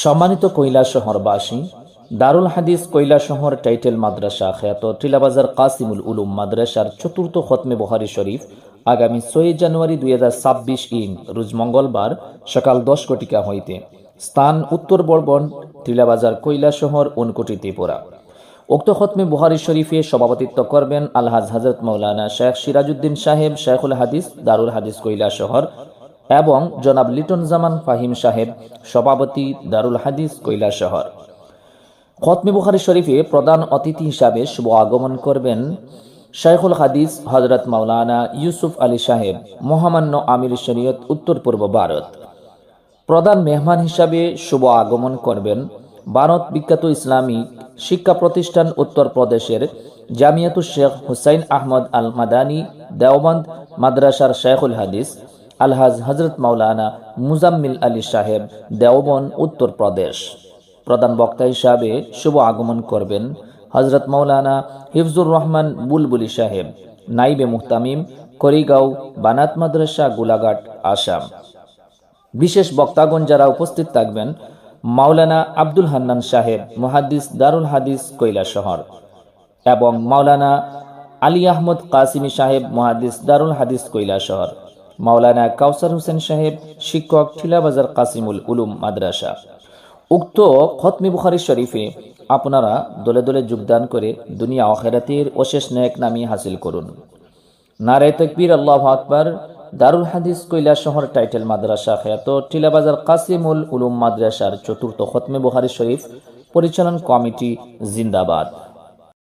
সম্মানিত কৈলাসহরবাসী দারুল হাদিস কৈলাসহর টাইটেল মাদ্রাসা, খ্যাত টিলাবাজার কাসিমুল উলুম মাদ্রাসার চতুর্থ খতমে বহারি শরীফ, আগামী ছয় জানুয়ারি দুই হাজার ছাব্বিশ ইং, রোজ মঙ্গলবার সকাল দশ কোটিকা হইতে। স্থান উত্তর বর্বন, টিলাবাজার কৈলাসহর উনকোটি ত্রিপুরা। উক্ত খতমে বুহারি শরীফে সভাপতিত্ব করবেন আলহাজ হজরত মৌলানা শেখ সিরাজউদ্দিন সাহেব, শেখুল হাদিস, দারুল হাদিস কৈলাসহর এবং জনাব লিটন জামান ফাহিম সাহেব, সভাপতি দারুল হাদিস কৈলাসহর খতমে বুখারি শরীফে প্রধান অতিথি হিসাবে শুভ আগমন করবেন শাইখুল হাদিস হজরত মাওলানা ইউসুফ আলী সাহেব, মহামান্য আমির শরীয়ত, উত্তর পূর্ব ভারত। প্রধান মেহমান হিসাবে শুভ আগমন করবেন ভারত বিখ্যাত ইসলামী শিক্ষা প্রতিষ্ঠান উত্তর প্রদেশের জামিয়াতুল শেখ হুসাইন আহমদ আল মাদানী দেওবন্দ মাদ্রাসার শেখুল হাদিস আলহাজ হজরত মাওলানা মুজাম্মিল আলী সাহেব, দেওবন উত্তর প্রদেশ প্রধান বক্তা হিসাবে শুভ আগমন করবেন হজরত মৌলানা হিফজুর রহমান বুলবুলি সাহেব, নাইবে মুহতামিম, করিগাঁও, বানাত মাদ্রাসা, গোলাঘাট, আসাম। বিশেষ বক্তাগণ যারা উপস্থিত থাকবেন, মাওলানা আব্দুল হান্নান সাহেব, মুহাদ্দিস দারুল হাদিস কৈলা শহর, এবং মাওলানা আলী আহমদ কাসিমি সাহেব, মুহাদ্দিস দারুল হাদিস কৈলা শহর। মাওলানা কাউসার হোসেন সাহেব শিক্ষক ঠিলাবাজার কাসিমুল উলুম মাদ্রাসা। উক্ত খতমি বুখারি শরীফে আপনারা দলে দলে যোগদান করে দুনিয়া আখেরাতের অশেষ ন্যাক নামি হাসিল করুন। নারে তকবীর আল্লাহ আকবর, দারুল হাদিস কৈলা শহর টাইটেল মাদ্রাসা খ্যাত টিলাবাজার কাসিমুল উলুম মাদ্রাসার চতুর্থ খতমে বুখারি শরীফ পরিচালন কমিটি জিন্দাবাদ।